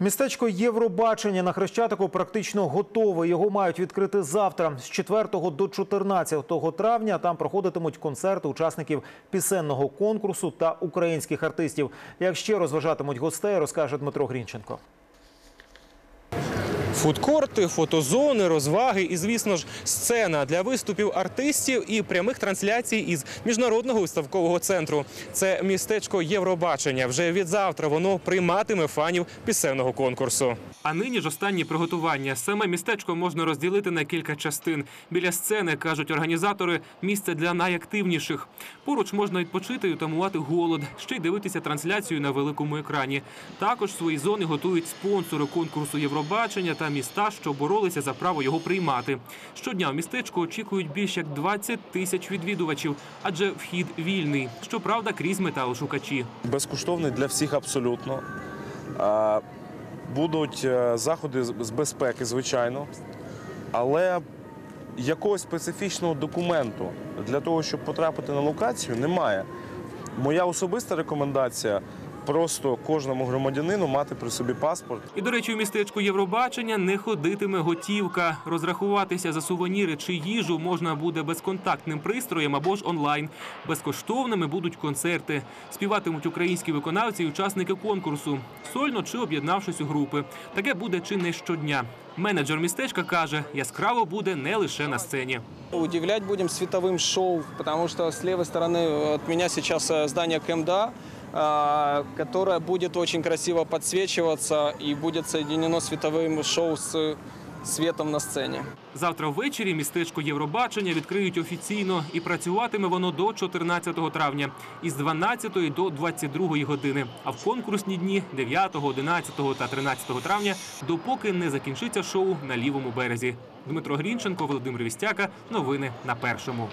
Містечко Євробачення на Хрещатику практично готове. Його мають відкрити завтра з 4 до 14 травня. Там проходитимуть концерти учасників пісенного конкурсу та українських артистів. Як ще розважатимуть гостей, розкаже Дмитро Грінченко. Фудкорти, фотозони, розваги і, звісно ж, сцена для виступів артистів і прямих трансляцій із міжнародного виставкового центру. Це містечко Євробачення. Вже від завтра воно прийматиме фанів пісенного конкурсу. А нині ж останні приготування. Саме містечко можна розділити на кілька частин. Біля сцени кажуть організатори, місце для найактивніших. Поруч можна відпочити і утамувати голод, ще й дивитися трансляцію на великому екрані. Також свої зони готують спонсори конкурсу Євробачення та міста, що боролися за право його приймати. Щодня в містечку очікують більш як 20 тисяч відвідувачів, адже вхід вільний. Щоправда, крізь металошукачі. безкоштовний для всіх абсолютно. Будуть е, заходи з з безпеки, звичайно, але якогось специфічного документу для того, щоб потрапити на локацію, немає. Моя особиста рекомендація просто кожному громадянину мати при собі паспорт. І, до речі, у містечку Євробачення не ходитиме готівка. Розрахуватися за сувеніри чи їжу можна буде безконтактним пристроєм або ж онлайн. Безкоштовними будуть концерти. Співатимуть українські виконавці і учасники конкурсу, сольно чи об'єднавшись у групи. Таке буде чи не щодня. Менеджер містечка каже, яскраво буде не лише на сцені. Удивлять будем световым шоу, потому что с левой стороны от меня сейчас э, здание КМДА, а, которое будет очень красиво подсвечиваться и будет соединено световым шоу с светом на сцене. Завтра ввечері містечко Євробачення відкриють офіційно і працюватиме воно до 14 травня із 12 до 22 години. А в конкурсні дні 9, 11 та 13 травня, допоки не закінчиться шоу на лівому березі. Дмитро Грінченко, Володимир Вістяка. Новини на першому.